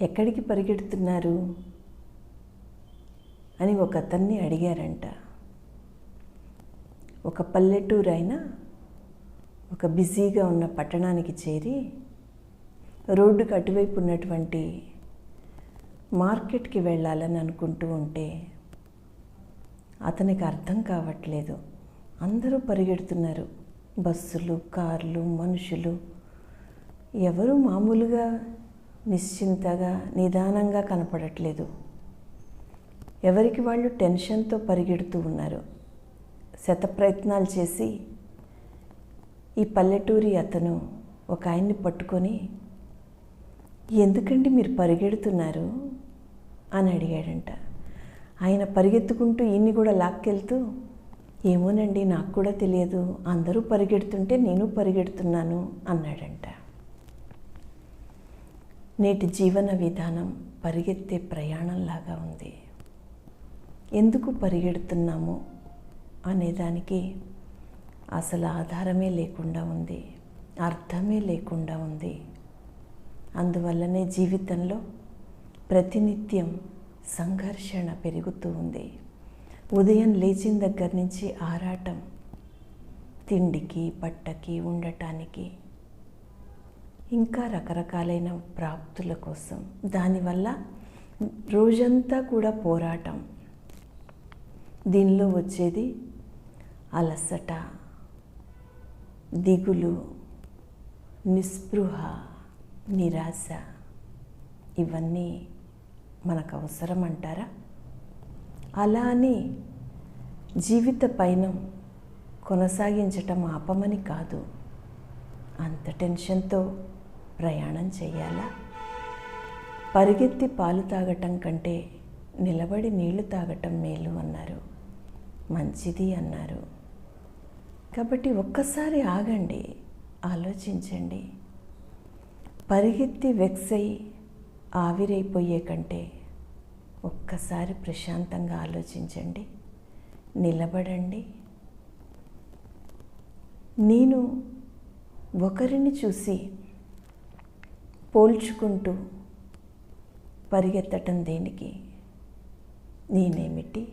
ఎక్కడికి పరిగెడుతున్నారు? అని ఒక అతన్ని అడిగారంట. ఒక పల్లెటూరు అయినా ఒక బిజీగా ఉన్న పట్టణానికి చేరి రోడ్డుకు అటువైపు ఉన్నటువంటి మార్కెట్కి వెళ్ళాలని అనుకుంటూ ఉంటే అతనికి అర్థం కావట్లేదు. అందరూ పరిగెడుతున్నారు. బస్సులు కార్లు మనుషులు. ఎవరు మామూలుగా నిశ్చింతగా నిదానంగా కనపడట్లేదు. ఎవరికి వాళ్ళు టెన్షన్తో పరిగెడుతూ ఉన్నారు? శత ప్రయత్నాలు చేసి ఈ పల్లెటూరి అతను ఒక ఆయన్ని పట్టుకొని ఎందుకండి మీరు పరిగెడుతున్నారు? అని అడిగాడంట. ఆయన పరిగెత్తుకుంటూ ఈయన్ని కూడా లాక్కెళ్తూ ఏమోనండి నాకు కూడా తెలియదు. అందరూ పరిగెడుతుంటే నేను పరిగెడుతున్నాను అన్నాడంట. నేటి జీవన విధానం పరిగెత్తే ప్రయాణంలాగా ఉంది. ఎందుకు పరిగెడుతున్నాము అనేదానికి అసలు ఆధారమే లేకుండా ఉంది అర్థమే లేకుండా ఉంది. అందువల్లనే జీవితంలో ప్రతినిత్యం సంఘర్షణ పెరుగుతూ ఉంది. ఉదయం లేచిన దగ్గర నుంచి ఆరాటం తిండికి బట్టకి ఉండటానికి ఇంకా రకరకాలైన ప్రాప్తుల కోసం. దానివల్ల రోజంతా కూడా పోరాటం. దీనిలో వచ్చేది అలసట దిగులు నిస్పృహ నిరాశ. ఇవన్నీ మనకు అవసరం అంటారా అలా అని జీవిత పయనం కొనసాగించటం ఆపమని కాదు. అంత టెన్షన్తో ప్రయాణం చేయాలా? పరిగెత్తి పాలు తాగటం కంటే నిలబడి నీళ్ళు తాగటం మేలు అన్నారు. మంచిది అన్నారు. కాబట్టి ఒక్కసారి ఆగండి ఆలోచించండి. పరిగెత్తి వెక్స్ అయి ఆవిరైపోయే కంటే ఒక్కసారి ప్రశాంతంగా ఆలోచించండి నిలబడండి. నేను ఒకరిని చూసి పోల్చుకుంటూ పరిగెత్తటం దేనికి? నేనేమిటి?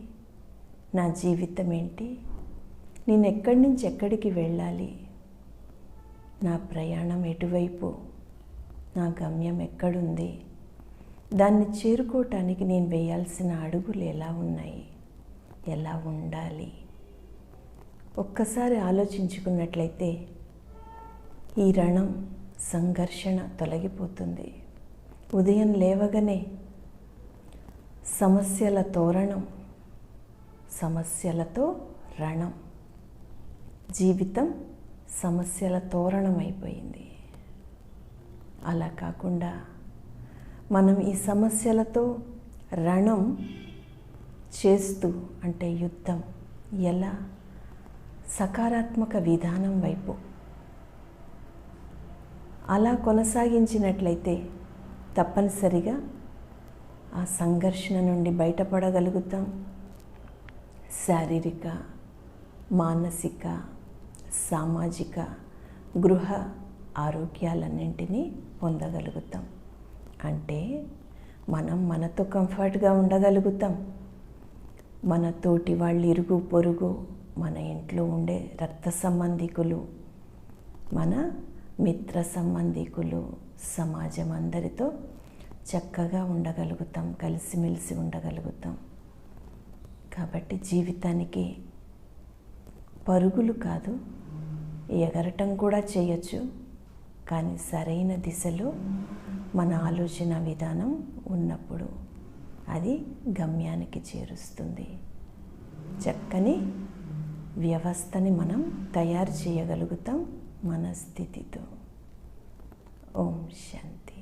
నా జీవితం ఏంటి నేను ఎక్కడి నుంచి ఎక్కడికి వెళ్ళాలి? నా ప్రయాణం ఎటువైపు? నా గమ్యం ఎక్కడుంది? దాన్ని చేరుకోవటానికి నేను వేయాల్సిన అడుగులు ఎలా ఉన్నాయి? ఎలా ఉండాలి? ఒక్కసారి ఆలోచించుకున్నట్లయితే ఈ రణం సంఘర్షణ తొలగిపోతుంది. ఉదయం లేవగానే సమస్యల తోరణం సమస్యలతో రణం. జీవితం సమస్యల తోరణం అయిపోయింది అలా కాకుండా మనం ఈ సమస్యలతో రణం చేస్తూ అంటే యుద్ధం ఎలా? సకారాత్మక విధానం వైపు. అలా కొనసాగించినట్లయితే తప్పనిసరిగా ఆ సంఘర్షణ నుండి బయటపడగలుగుతాం. శారీరక మానసిక సామాజిక గృహ ఆరోగ్యాలన్నింటినీ పొందగలుగుతాం. అంటే మనం మనతో కంఫర్ట్గా ఉండగలుగుతాం. మన తోటి వాళ్ళు ఇరుగు పొరుగు మన ఇంట్లో ఉండే రక్త సంబంధికులు మన మిత్ర సంబంధికులు సమాజం అందరితో చక్కగా ఉండగలుగుతాం కలిసిమెలిసి ఉండగలుగుతాం. కాబట్టి జీవితానికి పరుగులు కాదు ఎగరటం కూడా చేయొచ్చు. కానీ సరైన దిశలో మన ఆలోచన విధానం ఉన్నప్పుడు అది గమ్యానికి చేరుస్తుంది. చక్కని వ్యవస్థని మనం తయారు చేయగలుగుతాం. మన స్థితితో ఓం శాంతి.